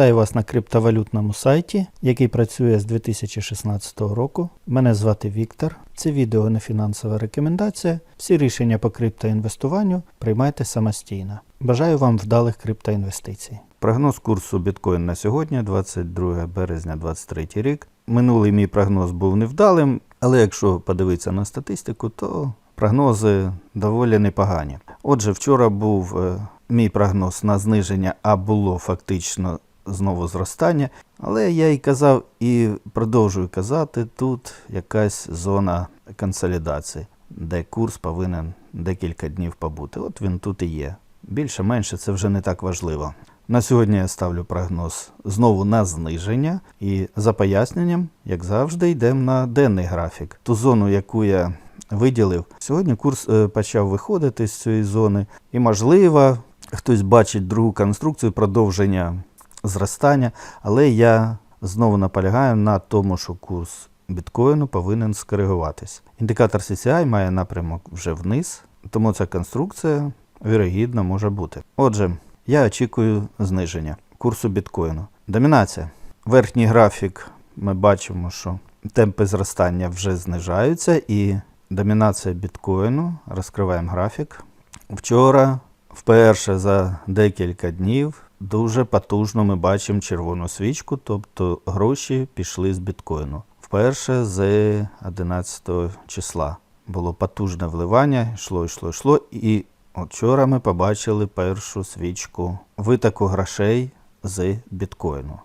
Вітаю вас на криптовалютному сайті, який працює з 2016 року. Мене звати Віктор. Це відео не фінансова рекомендація. Всі рішення по криптоінвестуванню приймайте самостійно. Бажаю вам вдалих криптоінвестицій. Прогноз курсу біткоін на сьогодні, 22 березня 2023 рік. Минулий мій прогноз був невдалим, але якщо подивитися на статистику, то прогнози доволі непогані. Отже, вчора був е, мій прогноз на зниження, а було фактично знову зростання. Але я і казав і продовжую казати, тут якась зона консолідації, де курс повинен декілька днів побути. От він тут і є. Більше-менше це вже не так важливо. На сьогодні я ставлю прогноз знову на зниження, і за поясненням, як завжди, йдемо на денний графік. Ту зону, яку я виділив, сьогодні курс е, почав виходити з цієї зони, і можливо, хтось бачить другу конструкцію продовження зростання, але я знову наполягаю на тому, що курс біткоїну повинен скоригуватись. Індикатор CCI має напрямок вже вниз, тому ця конструкція вірогідно може бути. Отже, я очікую зниження курсу біткоїну. Домінація. Верхній графік ми бачимо, що темпи зростання вже знижаються, і домінація біткоїну. Розкриваємо графік. Вчора, вперше за декілька днів, дуже потужно ми бачимо червону свічку, тобто гроші пішли з біткоїну. Вперше з 11 числа було потужне вливання, йшло, йшло, йшло. І вчора ми побачили першу свічку витоку грошей з біткоїну.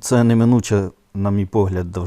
Це неминуче, на мій погляд, е,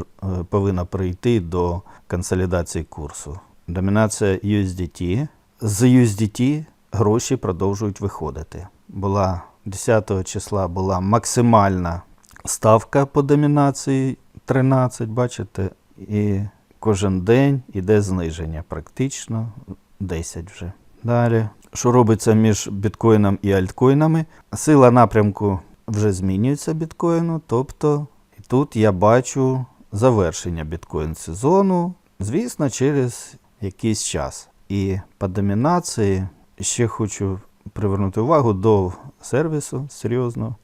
повинно прийти до консолідації курсу. Домінація USDT. З USDT гроші продовжують виходити. Була 10 числа була максимальна ставка по домінації 13, бачите, і кожен день іде зниження, практично 10 вже. Далі, що робиться між біткоїном і альткоїнами? Сила напрямку вже змінюється біткоїну, тобто тут я бачу завершення біткоін сезону, звісно, через якийсь час. І по домінації ще хочу привернути увагу до сервісу серйозного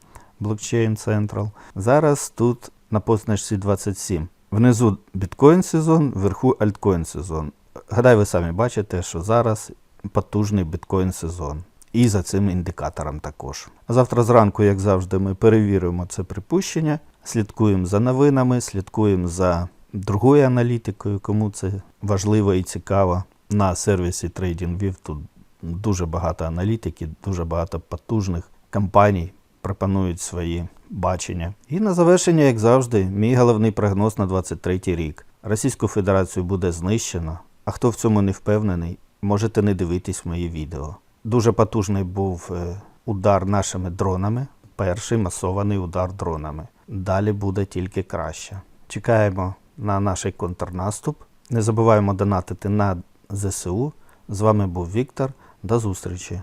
Blockchain Central. Зараз тут на позначці 27. Внизу біткоін сезон, вверху альткоін сезон. Гадаю, ви самі бачите, що зараз потужний біткоін сезон. І за цим індикатором також. Завтра зранку, як завжди, ми перевіримо це припущення, слідкуємо за новинами, слідкуємо за другою аналітикою, кому це важливо і цікаво. На сервісі TradingView тут дуже багато аналітики, дуже багато потужних компаній пропонують свої бачення. І на завершення, як завжди, мій головний прогноз на 23 рік. Російську Федерацію буде знищено. А хто в цьому не впевнений, можете не дивитись мої відео. Дуже потужний був е, удар нашими дронами. Перший масований удар дронами. Далі буде тільки краще. Чекаємо на наш контрнаступ. Не забуваємо донатити на ЗСУ. З вами був Віктор. До зустрічі!